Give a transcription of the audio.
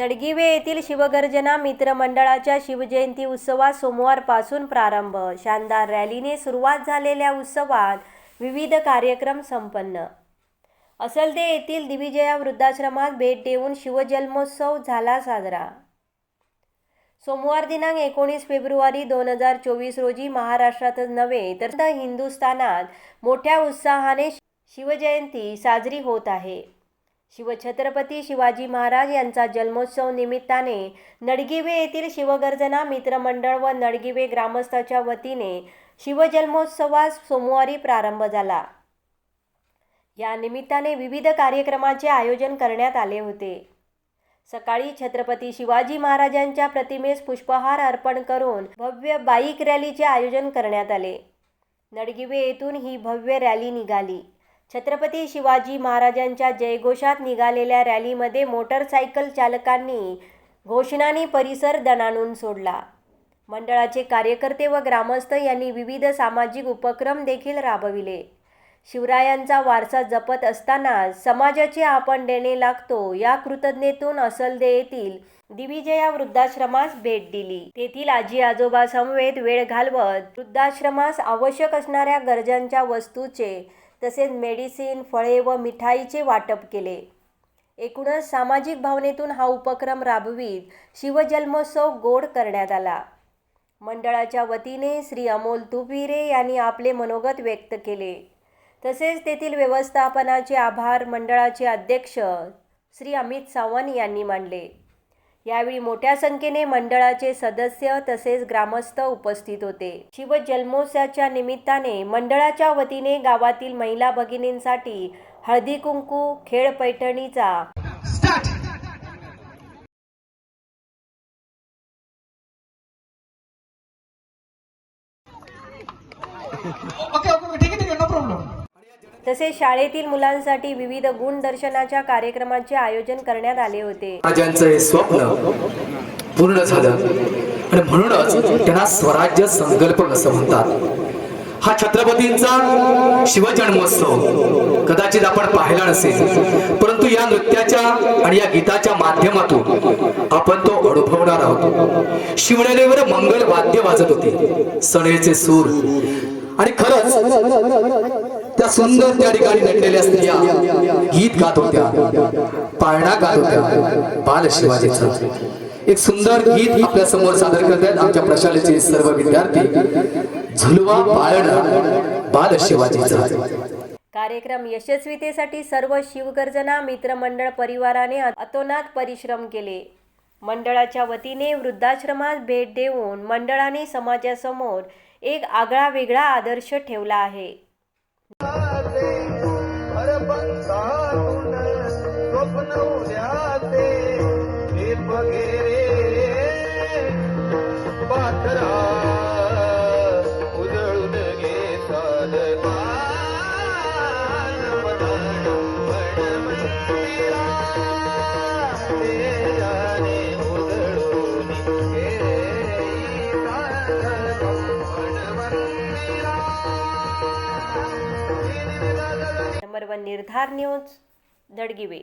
नडगिवे येथील शिवगर्जना मित्रमंडळाच्या शिवजयंती उत्सवात सोमवारपासून प्रारंभ. शानदार रॅलीने सुरुवात झालेल्या उत्सवात विविध कार्यक्रम संपन्न. असलदे येथील दिविजया वृद्धाश्रमात भेट देऊन शिवजन्मोत्सव झाला साजरा. सोमवार दिनांक एकोणीस फेब्रुवारी दोन हजार चोवीस रोजी महाराष्ट्रातच नव्हे तर हिंदुस्थानात मोठ्या उत्साहाने शिवजयंती साजरी होत आहे. शिवछत्रपती शिवाजी महाराज यांचा जन्मोत्सव निमित्ताने नडगिवे येथील शिवगर्जना मित्रमंडळ व नडगिवे ग्रामस्थाच्या वतीने शिवजन्मोत्सवास सोमवारी प्रारंभ झाला. या निमित्ताने विविध कार्यक्रमाचे आयोजन करण्यात आले होते. सकाळी छत्रपती शिवाजी महाराजांच्या प्रतिमेस पुष्पहार अर्पण करून भव्य बाईक रॅलीचे आयोजन करण्यात आले. नडगिवे येथून ही भव्य रॅली निघाली. छत्रपती शिवाजी महाराजांच्या जयघोषात निघालेल्या रॅलीमध्ये मोटरसायकल चालकांनी घोषणाने परिसर दणाणून सोडला. मंडळाचे कार्यकर्ते व ग्रामस्थ यांनी विविध सामाजिक उपक्रम देखील राबविले. शिवरायांचा वारसा जपत असताना समाजाचे आपण देणे लागतो या कृतज्ञतेतून असलदे येथील दिविजया वृद्धाश्रमास भेट दिली. तेथील आजी आजोबा समवेत वेळ घालवत वृद्धाश्रमास आवश्यक असणाऱ्या गरजांच्या वस्तूचे तसेच मेडिसिन फळे व मिठाईचे वाटप केले. एकूणच सामाजिक भावनेतून हा उपक्रम राबवीत शिवजन्मोत्सव गोड करण्यात आला. मंडळाच्या वतीने श्री अमोल तुपिरे यांनी आपले मनोगत व्यक्त केले. तसेच तेथील व्यवस्थापनाचे आभार मंडळाचे अध्यक्ष श्री अमित सावंत यांनी मानले. यावेळी मोठ्या संख्येने मंडळाचे सदस्य तसेच ग्रामस्थ उपस्थित होते. शिवजन्मोत्सवाच्या निमित्ताने मंडळाच्या वतीने गावातील महिला भगिनींसाठी हळदी कुंकू खेळ पैठणीचा ओके ओके ठीक आहे ठीक आहे नो प्रॉब्लेम तसेच शाळेतील मुलांसाठी विविध गुणदर्शनाच्या कार्यक्रमाचे आयोजन करण्यात आले होते. राजांचं हे स्वप्न पूर्ण झालं. आणि म्हणूनच त्यांना स्वराज्य संकल्प असं म्हणतात. हा छत्रपतींचा शिवजन्मोत्सव कदाचित आपण पाहिला नसेल परंतु या नृत्याच्या आणि या गीताच्या माध्यमातून आपण तो अनुभवणार आहोत. शिवनेरीवर मंगल वाद्य वाजत होते. सणेचे सूर. आणि खरंच त्या सुंदर त्या ठिकाणी नटलेल्या स्त्रिया गीत गात होत्या. पाळणा गात होत्या. बाल शिवाजीचं एक सुंदर गीत आपल्यासमोर सादर करत आहेत आमच्या प्रशालेचे सर्व विद्यार्थी. झुलवा पाळणा बाल शिवाजीचा कार्यक्रम यशस्वीतेसाठी सर्व शिवगर्जना मित्रमंडळ परिवाराने अतोनात परिश्रम केले. मंडळाच्या वतीने वृद्धाश्रमात भेट देऊन मंडळाने समाजासमोर एक आगळा वेगळा आदर्श ठेवला आहे. સાધુન સ્વપ્ન ઉદ્યાતે એ વગેરે પાથરા ઉજળું ગે સાદ नंबर वन निर्धार न्यूज दडगिवे.